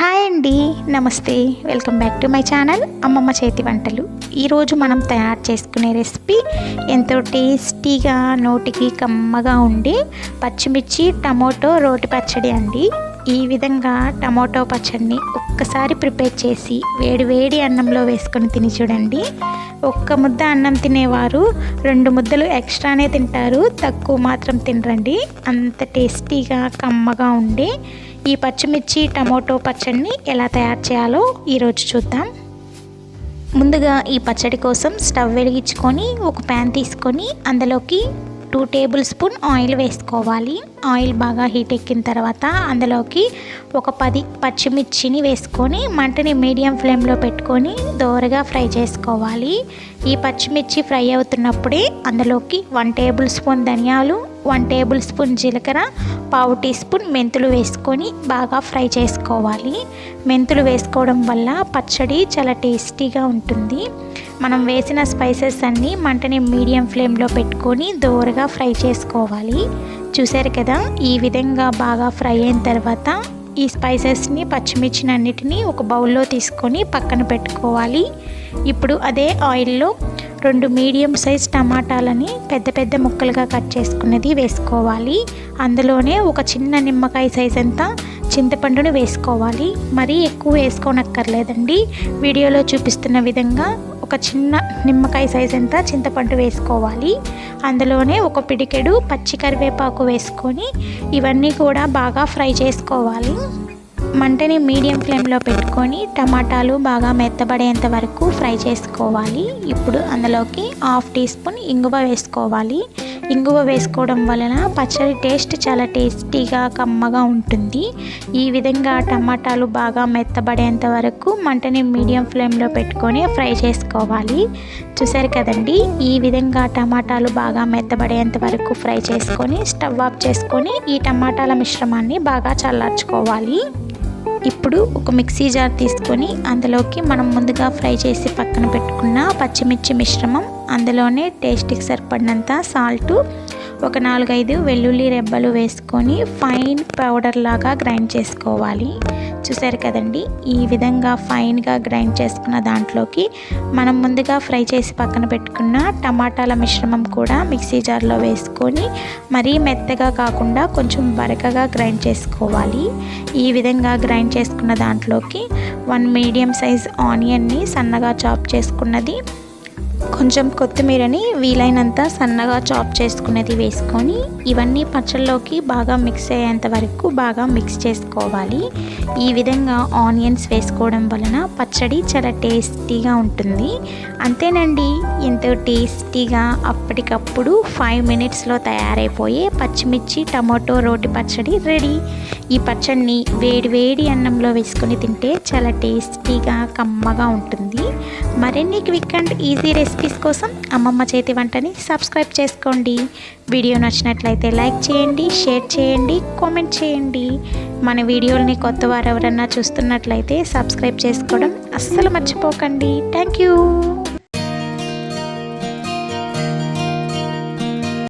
Hi అండి నమస్తే. Welcome back to my channel అమ్మమ్మ చేతి వంటలు. ఈరోజు మనం తయారు చేసుకునే రెసిపీ ఎంతో టేస్టీగా నోటికి కమ్మగా ఉండి పచ్చిమిర్చి టమోటో రోటి పచ్చడి అండి. ఈ విధంగా టమోటో పచ్చడిని ఒక్కసారి ప్రిపేర్ చేసి వేడి వేడి అన్నంలో వేసుకొని తిని చూడండి. ఒక్క ముద్ద అన్నం తినేవారు రెండు ముద్దలు ఎక్స్ట్రానే తింటారు. తక్కువ మాత్రం తినరండి. అంత టేస్టీగా కమ్మగా ఉండి ఈ పచ్చిమిర్చి టమోటో పచ్చడిని ఎలా తయారు చేయాలో ఈరోజు చూద్దాం. ముందుగా ఈ పచ్చడి కోసం స్టవ్ వెలిగించుకొని ఒక ప్యాన్ తీసుకొని అందులోకి టూ టేబుల్ స్పూన్ ఆయిల్ వేసుకోవాలి. ఆయిల్ బాగా హీట్ ఎక్కిన తర్వాత అందులోకి ఒక పది పచ్చిమిర్చిని వేసుకొని మంటని మీడియం ఫ్లేమ్లో పెట్టుకొని దోరగా ఫ్రై చేసుకోవాలి. ఈ పచ్చిమిర్చి ఫ్రై అవుతున్నప్పుడే అందులోకి వన్ టేబుల్ స్పూన్ ధనియాలు వన్ టేబుల్ స్పూన్ జీలకర్ర పావు టీ స్పూన్ మెంతులు వేసుకొని బాగా ఫ్రై చేసుకోవాలి. మెంతులు వేసుకోవడం వల్ల పచ్చడి చాలా టేస్టీగా ఉంటుంది. మనం వేసిన స్పైసెస్ అన్నీ మంటని మీడియం ఫ్లేమ్లో పెట్టుకొని దోరగా ఫ్రై చేసుకోవాలి. చూసారు కదా ఈ విధంగా బాగా ఫ్రై అయిన తర్వాత ఈ స్పైసెస్ని పచ్చిమిర్చిని అన్నిటినీ ఒక బౌల్లో తీసుకొని పక్కన పెట్టుకోవాలి. ఇప్పుడు అదే ఆయిల్లో రెండు మీడియం సైజ్ టమాటాలని పెద్ద పెద్ద ముక్కలుగా కట్ చేసుకున్నది వేసుకోవాలి. అందులోనే ఒక చిన్న నిమ్మకాయ సైజ్ అంతా చింతపండును వేసుకోవాలి. మరీ ఎక్కువ వేసుకోనక్కర్లేదండి. వీడియోలో చూపిస్తున్న విధంగా ఒక చిన్న నిమ్మకాయ సైజ్ అంతా చింతపండు వేసుకోవాలి. అందులోనే ఒక పిడికెడు పచ్చి కరివేపాకు వేసుకొని ఇవన్నీ కూడా బాగా ఫ్రై చేసుకోవాలి. మంటని మీడియం ఫ్లేమ్లో పెట్టుకొని టమాటాలు బాగా మెత్తబడేంత వరకు ఫ్రై చేసుకోవాలి. ఇప్పుడు అందులోకి హాఫ్ టీ స్పూన్ ఇంగువ వేసుకోవాలి. ఇంగువ వేసుకోవడం వలన పచ్చడి టేస్ట్ చాలా టేస్టీగా కమ్మగా ఉంటుంది. ఈ విధంగా టమాటాలు బాగా మెత్తబడేంత వరకు మంటని మీడియం ఫ్లేమ్లో పెట్టుకొని ఫ్రై చేసుకోవాలి. చూసారు కదండి? ఈ విధంగా టమాటాలు బాగా మెత్తబడేంత వరకు ఫ్రై చేసుకొని స్టవ్ ఆఫ్ చేసుకొని ఈ టమాటాల మిశ్రమాన్ని బాగా చల్లార్చుకోవాలి. ఇప్పుడు ఒక మిక్సీ జార్ తీసుకొని అందులోకి మనం ముందుగా ఫ్రై చేసి పక్కన పెట్టుకున్న పచ్చిమిర్చి మిశ్రమం అందులోనే టేస్ట్కి సరిపడినంత సాల్టు ఒక నాలుగైదు వెల్లుల్లి రెబ్బలు వేసుకొని ఫైన్ పౌడర్ లాగా గ్రైండ్ చేసుకోవాలి. చూసారు కదండి? ఈ విధంగా ఫైన్గా గ్రైండ్ చేసుకున్న దాంట్లోకి మనం ముందుగా ఫ్రై చేసి పక్కన పెట్టుకున్న టమాటాల మిశ్రమం కూడా మిక్సీ జార్లో వేసుకొని మరీ మెత్తగా కాకుండా కొంచెం బరకగా గ్రైండ్ చేసుకోవాలి. ఈ విధంగా గ్రైండ్ చేసుకున్న దాంట్లోకి వన్ మీడియం సైజ్ ఆనియన్ని సన్నగా చాప్ చేసుకున్నది కొంచెం కొత్తిమీరని వీలైనంత సన్నగా చాప్ చేసుకునేది వేసుకొని ఇవన్నీ పచ్చళ్ళలోకి బాగా మిక్స్ అయ్యేంత వరకు బాగా మిక్స్ చేసుకోవాలి. ఈ విధంగా ఆనియన్స్ వేసుకోవడం వలన పచ్చడి చాలా టేస్టీగా ఉంటుంది. అంతేనండి ఎంతో టేస్టీగా అప్పటికప్పుడు ఫైవ్ మినిట్స్లో తయారైపోయే పచ్చిమిర్చి టమాటో రోటి పచ్చడి రెడీ. ఈ పచ్చడిని వేడి వేడి అన్నంలో వేసుకొని తింటే చాలా టేస్టీగా కమ్మగా ఉంటుంది. మరిన్ని క్విక్ అండ్ ఈజీ రెసిపీస్ కోసం అమ్మమ్మ చేతి వంటని సబ్స్క్రైబ్ చేసుకోండి. వీడియో నచ్చినట్లయితే లైక్ చేయండి షేర్ చేయండి కామెంట్ చేయండి. మన వీడియోల్ని కొత్త వారు ఎవరన్నా చూస్తున్నట్లయితే సబ్స్క్రైబ్ చేసుకోవడం అస్సలు మర్చిపోకండి. Thank you.